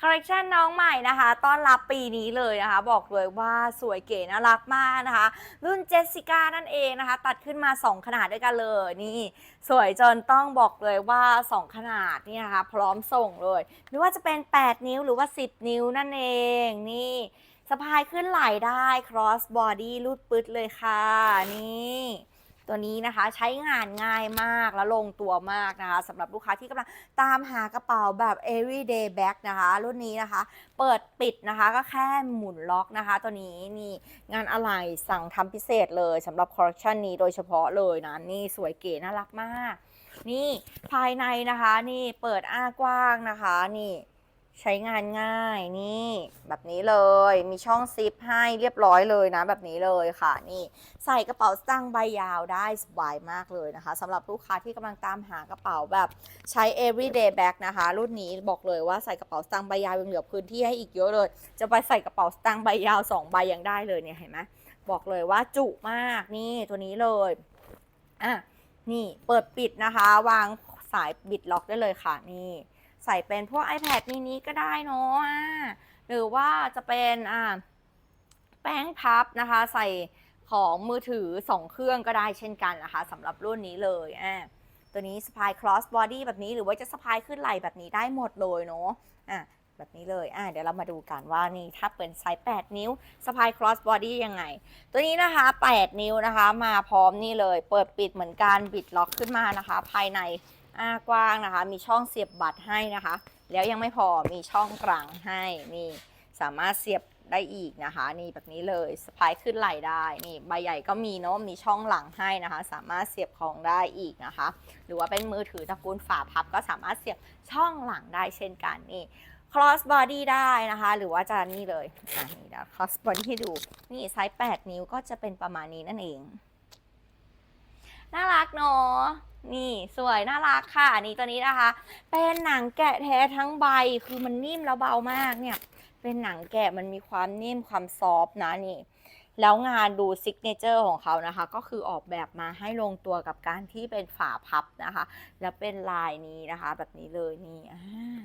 คอลเลคชันน้องใหม่นะคะต้อนรับปีนี้เลยนะคะ บอกเลยว่าสวยเก๋น่ารักมากนะคะ รุ่นเจสสิก้านั่นเองนะคะ ตัดขึ้นมา 2 ขนาดด้วยกันเลยนี่ สวยจนต้องบอกเลยว่า 2 ขนาดนี่นะคะ พร้อมส่งเลยไม่ว่าจะเป็น 8 นิ้วหรือว่า 10 นิ้วนั่นเองนี่สะพายขึ้นไหล่ได้ cross body รูดปืดเลยค่ะ นี่ ตัวนี้นะคะใช้งานง่ายมากและลงตัวมากนะคะสำหรับลูกค้าที่กำลังตามหากระเป๋าแบบ everyday bag นะคะ รุ่นนี้นะคะ เปิดปิดนะคะก็แค่หมุนล็อกนะคะ ตัวนี้นี่งานอะไรสั่งทำพิเศษเลยสำหรับคอลเลคชันนี้โดยเฉพาะเลยนะ นี่สวยเก๋น่ารักมาก นี่ภายในนะคะ นี่เปิดอ้ากว้างนะคะ นี่ ใช้งานง่ายนี่แบบนี้เลยมีช่องซิปให้เรียบร้อยเลยนะ แบบนี้เลยค่ะนี่ใส่กระเป๋าสตางค์ใบยาวได้สบายมากเลยนะคะสำหรับลูกค้าที่กำลังตามหากระเป๋าแบบใช้ everyday bag นะคะ รุ่นนี้บอกเลยว่าใส่กระเป๋าสตางค์ใบยาวยังเหลือพื้นที่ให้อีกเยอะเลย จะไปใส่กระเป๋าสตางค์ใบยาว2ใบยังได้เลยเนี่ยเห็นไหมบอกเลยว่าจุมากนี่ตัวนี้เลยอะนี่เปิดปิดนะคะ วางสายบิดล็อกได้เลยค่ะนี่ ใส่เป็นพวก iPad mini ก็ได้เนาะหรือว่าจะเป็นอ่าแป้งพับนะคะ ใส่ของมือถือ 2 เครื่องก็ได้เช่นกันนะคะสำหรับรุ่นนี้เลยอะตัวนี้สะพาย cross body แบบนี้หรือว่าจะสะพายขึ้นไหล่แบบนี้ได้หมดเลยเนาะอะแบบนี้เลย อะเดี๋ยวเรามาดูกันว่านี่ถ้าเป็นไซส์ 8 นิ้วสะพาย cross body ยังไง ตัวนี้นะคะ 8 นิ้วนะคะ มาพร้อมนี่เลย เปิดปิดเหมือนกันบิดล็อกขึ้นมานะคะ ภายใน อ้ากว้างนะคะ มีช่องเสียบบัตรให้นะคะ แล้วยังไม่พอมีช่องกลางให้นี่สามารถเสียบได้อีกนะคะ นี่แบบนี้เลยสะพายขึ้นไหลได้นี่ใบใหญ่ก็มีเนาะมีช่องหลังให้นะคะ สามารถเสียบของได้อีกนะคะ หรือว่าเป็นมือถือตระกูลฝาพับก็สามารถเสียบช่องหลังได้เช่นกันนี่ cross body ได้นะคะ หรือว่าจะนี่เลยอะนี่เดี๋ยว cross body ให้ดูนี่ไซส์8นิ้วก็จะเป็นประมาณนี้นั่นเอง น่ารักเนาะ นี่สวยน่ารักค่ะอันนี้ตัวนี้นะคะ เป็นหนังแกะแท้ทั้งใบคือมันนิ่มแล้วเบามากเนี่ย เป็นหนังแกะมันมีความนิ่มความซอฟต์นะนี่ แล้วงานดูซิกเนเจอร์ของเขานะคะ ก็คือออกแบบมาให้ลงตัวกับการที่เป็นฝาพับนะคะ แล้วเป็นลายนี้นะคะ แบบนี้เลยนี่อ่า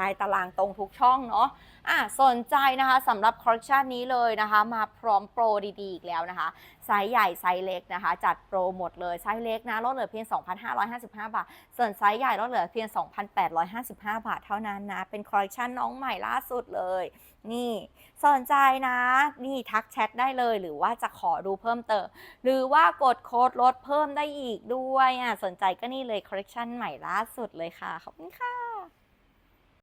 ลายตารางตรงทุกช่องเนาะอะสนใจนะคะสำหรับคอลเลคชันนี้เลยนะคะ มาพร้อมโปรดีๆอีกแล้วนะคะไซส์ใหญ่ไซส์เล็กนะคะ จัดโปรหมดเลยไซส์เล็กนะลดเหลือเพียง 2,555 บาท ส่วนไซส์ใหญ่ลดเหลือเพียง 2,855 บาทเท่านั้นนะเป็นคอลเลคชันน้องใหม่ล่าสุดเลย นี่สนใจนะ นี่ทักแชทได้เลย หรือว่าจะขอดูเพิ่มเติม หรือว่ากดโค้ดลดเพิ่มได้อีกด้วยอะสนใจก็นี่เลยคอลเลคชันใหม่ล่าสุดเลยค่ะขอบคุณค่ะ